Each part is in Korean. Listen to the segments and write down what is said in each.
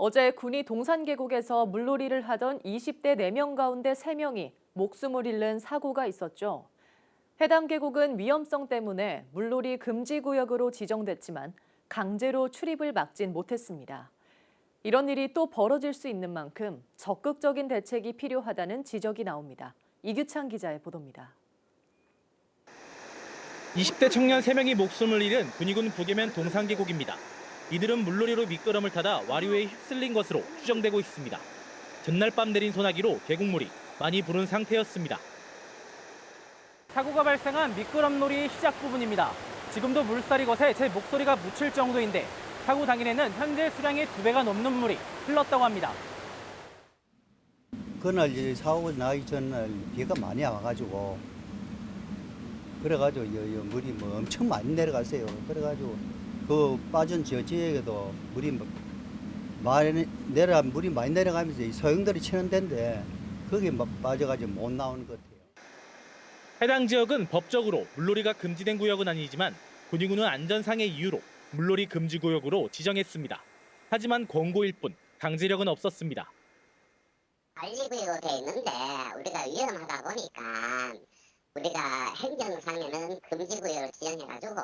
어제 군이 동산 계곡에서 물놀이를 하던 20대 4명 가운데 3명이 목숨을 잃는 사고가 있었죠. 해당 계곡은 위험성 때문에 물놀이 금지 구역으로 지정됐지만 강제로 출입을 막진 못했습니다. 이런 일이 또 벌어질 수 있는 만큼 적극적인 대책이 필요하다는 지적이 나옵니다. 이규창 기자의 보도입니다. 20대 청년 3명이 목숨을 잃은 군위군 북해면 동산계곡입니다. 이들은 물놀이로 미끄럼을 타다 와류에 휩쓸린 것으로 추정되고 있습니다. 전날 밤 내린 소나기로 계곡물이 많이 부른 상태였습니다. 사고가 발생한 미끄럼놀이 시작 부분입니다. 지금도 물살이 거세 제 목소리가 묻힐 정도인데 사고 당일에는 현재 수량의 두 배가 넘는 물이 흘렀다고 합니다. 그날 이제 사고 나기 전날 비가 많이 와가지고 그래가지고 여, 여 물이 뭐 엄청 많이 내려갔어요. 그래가지고 그 빠진 저 지역에도 물이 뭐 많이 내려 물이 많이 내려가면서 이 소형들이 치는 데인데 거기 막 빠져가지고 못 나오는 것 같아요. 해당 지역은 법적으로 물놀이가 금지된 구역은 아니지만 군위군은 안전상의 이유로 물놀이 금지 구역으로 지정했습니다. 하지만 권고일 뿐 강제력은 없었습니다. 관리구역으로 돼 있는데 우리가 위험하다 보니까 우리가 행정상에는 금지구역을 지정해가지고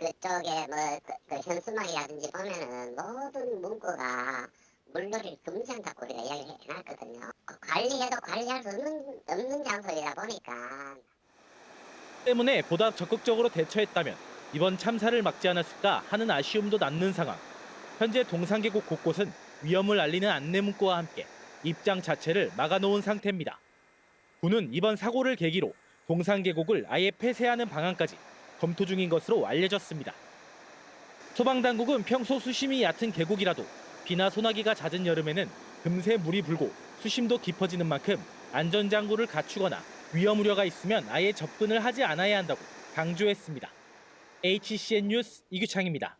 그쪽에 뭐그 그 현수막이라든지 보면은 모든 문구가 물놀이를 금지한다고 우리가 이야기를 해놨거든요. 관리해도 관리할 수 없는, 없는 장소이다 보니까 때문에 보다 적극적으로 대처했다면 이번 참사를 막지 않았을까 하는 아쉬움도 남는 상황. 현재 동산계곡 곳곳은 위험을 알리는 안내 문구와 함께 입장 자체를 막아놓은 상태입니다. 군은 이번 사고를 계기로 동산계곡을 아예 폐쇄하는 방안까지 검토 중인 것으로 알려졌습니다. 소방당국은 평소 수심이 얕은 계곡이라도 비나 소나기가 잦은 여름에는 금세 물이 불고 수심도 깊어지는 만큼 안전장구를 갖추거나 위험 우려가 있으면 아예 접근을 하지 않아야 한다고 강조했습니다. HCN 뉴스 이규창입니다.